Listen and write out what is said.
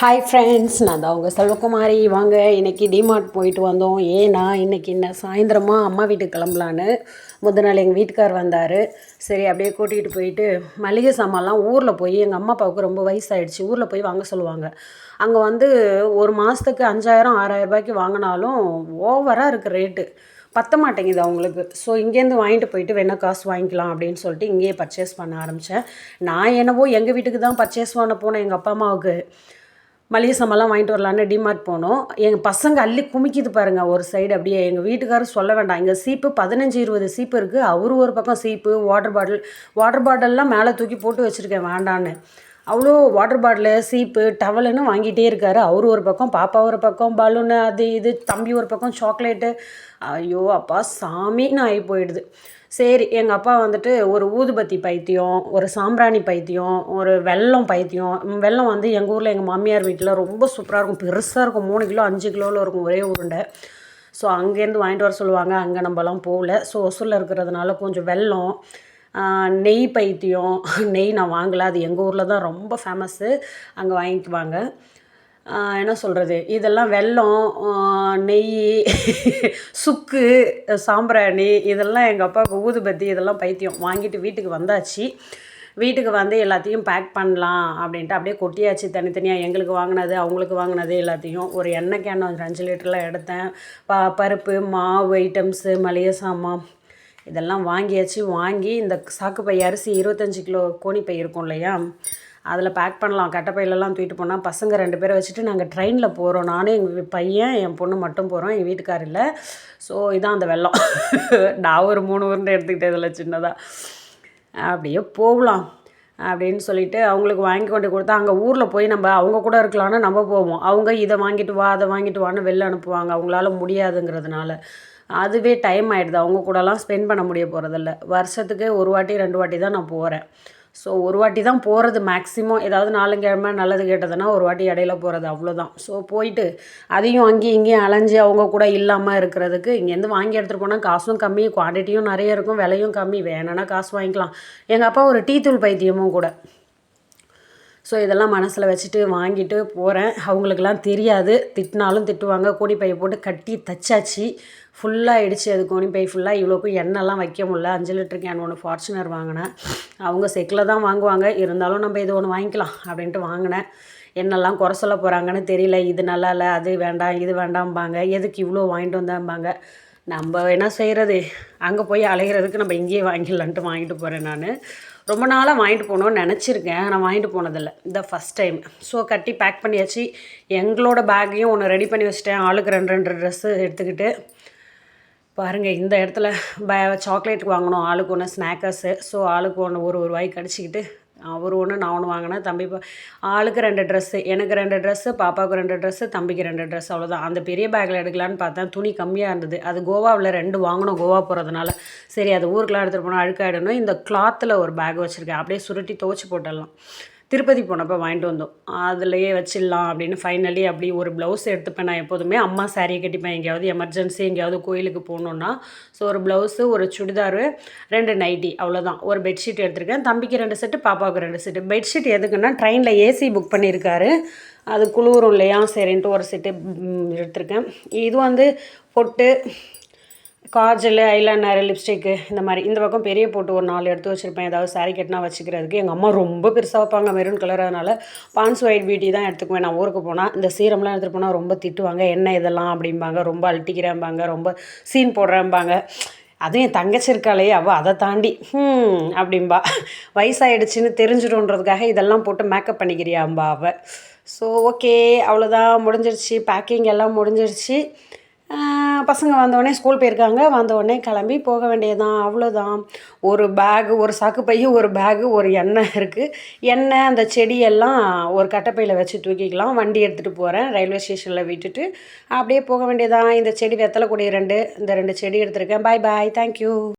Hi friends நான் தான் உங்கள் செல்வகுமாரி. வாங்க இன்றைக்கி டிமார்ட் போயிட்டு வந்தோம். ஏன்னா இன்றைக்கி என்ன சாயந்தரமாக அம்மா வீட்டுக்கு கிளம்பலான்னு முத நாள் எங்கள் வீட்டுக்கார் வந்தார். சரி அப்படியே கூட்டிகிட்டு போயிட்டு மளிகை சாமான்லாம் ஊரில் போய் எங்கள் அம்மா அப்பாவுக்கு ரொம்ப வயசாகிடுச்சு ஊரில் போய் வாங்க சொல்லுவாங்க. அங்கே வந்து ஒரு மாதத்துக்கு அஞ்சாயிரம் ஆறாயிரம் ரூபாய்க்கு வாங்கினாலும் ஓவராக இருக்குது ரேட்டு. பத்த மாட்டேங்குது அவங்களுக்கு. ஸோ இங்கேருந்து வாங்கிட்டு போயிட்டு வேணால் காசு வாங்கிக்கலாம் அப்படின்னு சொல்லிட்டு இங்கேயே பர்ச்சேஸ் பண்ண ஆரம்பித்தேன் நான் என்னவோ எங்கள் வீட்டுக்கு தான் பர்ச்சேஸ் பண்ண போனேன் எங்கள் அப்பா அம்மாவுக்கு. மளிகை சாமான்லாம் வாங்கிட்டு வரலான்னு டிமார்ட் போனோம். எங்கள் பசங்க அள்ளி குமிக்கிது பாருங்கள் ஒரு சைடு அப்படியே. எங்கள் வீட்டுக்காரர் சொல்ல வேண்டாம். இங்கே சீப்பு பதினஞ்சு இருபது சீப்பு இருக்குது அவரு ஒரு பக்கம் சீப்பு வாட்டர் பாட்டில் வாட்டர் பாட்டில்லாம் மேலே தூக்கி போட்டு வச்சுருக்கேன். வேண்டான்னு. அவ்வளோ வாட்டர் பாட்டிலு சீப்பு டவலுன்னு வாங்கிட்டே இருக்கார். அவர் ஒரு பக்கம் பாப்பா ஒரு பக்கம் பலூனு அது இது தம்பி ஒரு பக்கம் சாக்லேட்டு ஐயோ அப்பா சாமின்னு ஆகி போயிடுது. சரி எங்கள் அப்பா வந்துட்டு ஒரு ஊதுபத்தி பைத்தியம் ஒரு சாம்பிராணி பைத்தியம் ஒரு வெல்லம் பைத்தியம். வெல்லம் வந்து எங்கள் ஊரில் எங்கள் மாமியார் வீட்டில் ரொம்ப சூப்பராக இருக்கும். பெருசாக இருக்கும். மூணு கிலோ அஞ்சு கிலோவில் இருக்கும் ஒரே உருண்டை. ஸோ அங்கேருந்து வாங்கிட்டு வர சொல்லுவாங்க. அங்கே நம்மலாம் போகல. ஸோ ஒசூரில் இருக்கிறதுனால கொஞ்சம் வெல்லம் நெய் பைத்தியம். நெய் நான் வாங்கலை. அது எங்கள் ஊரில் தான் ரொம்ப ஃபேமஸ்ஸு அங்கே வாங்கிக்குவாங்க. என்ன சொல்கிறது இதெல்லாம் வெல்லம் நெய் சுக்கு சாம்பிராணி இதெல்லாம் எங்கள் அப்பாவுக்கு ஊதுபத்தி இதெல்லாம் பைத்தியம். வாங்கிட்டு வீட்டுக்கு வந்தாச்சு. வீட்டுக்கு வந்து எல்லாத்தையும் பேக் பண்ணலாம் அப்படின்ட்டு அப்படியே கொட்டியாச்சு. தனித்தனியாக எங்களுக்கு வாங்கினது அவங்களுக்கு வாங்கினது எல்லாத்தையும். ஒரு எண்ணெய் கேன் ஒரு அஞ்சு லிட்டரில் எடுத்தேன். ப பருப்பு மாவு ஐட்டம்ஸு மளிகை சாமான் இதெல்லாம் வாங்கியாச்சு வாங்கி இந்த சாக்கு பை அரிசி இருபத்தஞ்சி கிலோ கோணிப்பை இருக்கும் இல்லையா? அதில் பேக் பண்ணலாம். கட்டப்பையிலலாம் தூக்கிட்டு போனால் பசங்க ரெண்டு பேரை வச்சுட்டு நாங்கள் ட்ரெயினில் போகிறோம் நானும் எங்கள் பையன் என் பொண்ணு மட்டும் போகிறோம் எங்கள் வீட்டுக்கார் இல்லை. ஸோ இதான் அந்த வெள்ளம். நான் ஒரு மூணு உருண்டை எடுத்துக்கிட்டேன் இதில் சின்னதாக அப்படியே போகலாம் அப்படின்னு சொல்லிட்டு அவங்களுக்கு வாங்கி கொண்டு கொடுத்தா அங்கே ஊரில் போய் நம்ம அவங்க கூட இருக்கலான்னு நம்ம போவோம். அவங்க இதை வாங்கிட்டு வா அதை வாங்கிட்டு வான்னு வெளில அனுப்புவாங்க. அவங்களால முடியாதுங்கிறதுனால. அதுவே டைம் ஆகிடுது அவங்க கூடலாம் ஸ்பெண்ட் பண்ண முடிய போகிறதில்ல வருஷத்துக்கு ஒரு வாட்டி ரெண்டு வாட்டி தான் நான் போகிறேன் ஸோ ஒரு வாட்டி தான் போகிறது மேக்ஸிமம் ஏதாவது நாலுங்கிழமை நல்லது கேட்டதுன்னா ஒரு வாட்டி இடையில போகிறது அவ்வளோதான் ஸோ போயிட்டு அதையும் அங்கேயும் இங்கேயும் அலைஞ்சி அவங்க கூட இல்லாமல் இருக்கிறதுக்கு இங்கேருந்து வாங்கி எடுத்துகிட்டு போனால் காசும் கம்மி குவான்டிட்டியும் நிறைய இருக்கும் விலையும் கம்மி. வேணும்னா காசு வாங்கிக்கலாம். எங்கள் அப்பா ஒரு டீ தூள் பைத்தியமும் கூட. ஸோ இதெல்லாம் மனசில் வச்சுட்டு வாங்கிட்டு போகிறேன் அவங்களுக்கெல்லாம் தெரியாது. திட்டினாலும் திட்டுவாங்க. கோணிப்பையை போட்டு கட்டி தச்சாச்சு. ஃபுல்லாக ஆகிடுச்சு அது கோணிப்பை ஃபுல்லாக இவ்வளோக்கும் எண்ணெய்லாம் வைக்க முடில அஞ்சு லிட்டர் கேன் ஒன்று ஃபார்ச்சுனர் வாங்கினேன். அவங்க செக்கில் தான் வாங்குவாங்க. இருந்தாலும் நம்ம இது ஒன்று வாங்கிக்கலாம் அப்படின்ட்டு வாங்கினேன். என்னெல்லாம் குறை சொல்ல போகிறாங்கன்னு தெரியல. இது நல்லா இல்லை அது வேண்டாம் இது வேண்டாம்பாங்க. எதுக்கு இவ்வளோ வாங்கிட்டு வந்தாம்பாங்க. நம்ம என்ன செய்கிறது அங்கே போய் அலைகிறதுக்கு நம்ம இங்கேயே வாங்கிடலான்ட்டு வாங்கிட்டு போகிறேன் நான். ரொம்ப நாளாக வாங்கிட்டு போகணுன்னு நினச்சிருக்கேன். நான் வாங்கிட்டு போனதில்லை. இந்த ஃபஸ்ட் டைம் ஸோ கட்டி பேக் பண்ணியாச்சு. எங்களோட பேக்கையும் ஒன்று ரெடி பண்ணி வச்சிட்டேன். ஆளுக்கு ரெண்டு ரெண்டு ட்ரெஸ்ஸு எடுத்துக்கிட்டு. பாருங்கள் இந்த இடத்துல ப சாக்லேட்டுக்கு வாங்கினோம் ஆளுக்கு ஒன்று ஸ்நாக்கர்ஸு ஸோ ஆளுக்கு ஒன்று ஒரு ஒரு வாய் கடிச்சிக்கிட்டு அவர் ஒன்று நான் ஒன்று வாங்கினேன் தம்பி ஆளுக்கு ரெண்டு ட்ரெஸ்ஸு எனக்கு ரெண்டு ட்ரெஸ்ஸு பாப்பாவுக்கு ரெண்டு ட்ரெஸ்ஸு தம்பிக்கு ரெண்டு ட்ரெஸ் அவ்வளோதான் அந்த பெரிய பேக்கில் எடுக்கலான்னு பார்த்தேன் துணி கம்மியாக இருந்தது. அது கோவாவில் ரெண்டு வாங்கணும் கோவா போகிறதுனால சரி அது ஊருக்குலாம் எடுத்துகிட்டு போனால் அழுக்காயிடணும் இந்த கிளாத்தில் ஒரு பேக் வச்சுருக்கேன். அப்படியே சுருட்டி துவச்சி போட்டுடலாம். திருப்பதி போனப்போ வாங்கிட்டு வந்தோம். அதுலேயே வச்சிடலாம் அப்படின்னு ஃபைனலி அப்படி ஒரு ப்ளவுஸ் எடுத்துப்பேன். நான் எப்போதுமே அம்மா சாரியை கட்டிப்பேன். எங்கேயாவது எமர்ஜென்சி எங்கேயாவது கோயிலுக்கு போகணுன்னா ஸோ ஒரு ப்ளவுஸு ஒரு சுடிதார் ரெண்டு நைட்டி அவ்வளோதான் ஒரு பெட்ஷீட் எடுத்திருக்கேன். தம்பிக்கு ரெண்டு செட்டு பாப்பாவுக்கு ரெண்டு செட்டு பெட்ஷீட் எதுக்குன்னா ட்ரெயினில் ஏசி புக் பண்ணியிருக்காரு. அது குளிரும் இல்லையா? சரின்ட்டு ஒரு செட்டு எடுத்திருக்கேன். இது வந்து பொட்டு காஜல் ஐலைனர் லிப்ஸ்டிக்கு இந்த மாதிரி இந்த பக்கம் பெரிய போட்டு ஒரு நாலு எடுத்து வச்சுருப்பேன். ஏதாவது சாரீ கட்டினா வச்சுக்கிறதுக்கு. எங்கள் அம்மா ரொம்ப பெருசாக வைப்பாங்க மெரூன் கலர் அதனால். பான்ஸ் ஒயிட் பியூட்டி தான் எடுத்துக்குவேன். நான் ஊருக்கு போனால் இந்த சீரம்லாம் எடுத்துகிட்டு போனால் ரொம்ப திட்டுவாங்க. என்ன இதெல்லாம்? அப்படிம்பாங்க. ரொம்ப அழட்டிக்கிறேன்பாங்க ரொம்ப சீன் போடுறேன்பாங்க அதுவும் என் தங்கச்சி இருக்காளே அவள் அதை தாண்டி. ம் அப்படிம்பா. வயசாகிடுச்சின்னு தெரிஞ்சிடும்ன்றதுக்காக இதெல்லாம் போட்டு மேக்கப் பண்ணிக்கிறியாம்பா அவள் ஸோ ஓகே அவ்வளோதான் முடிஞ்சிருச்சு. பேக்கிங் எல்லாம் முடிஞ்சிருச்சு. பசங்க வந்தோடனே ஸ்கூல் போயிருக்காங்க. வந்தோடனே கிளம்பி போக வேண்டியதுதான். அவ்வளோதான் ஒரு பேகு ஒரு சாக்கு பைய ஒரு பேகு ஒரு எண்ணெய் இருக்குது எண்ணெய் அந்த செடியெல்லாம் ஒரு கட்டைப்பையில் வச்சு தூக்கிக்கலாம். வண்டி எடுத்துகிட்டு போகிறேன் ரயில்வே ஸ்டேஷனில் விட்டுட்டு அப்படியே போக வேண்டியதான் இந்த செடி வெத்தலை கொடி ரெண்டு இந்த ரெண்டு செடி எடுத்திருக்கேன். பாய் பாய் தேங்க்யூ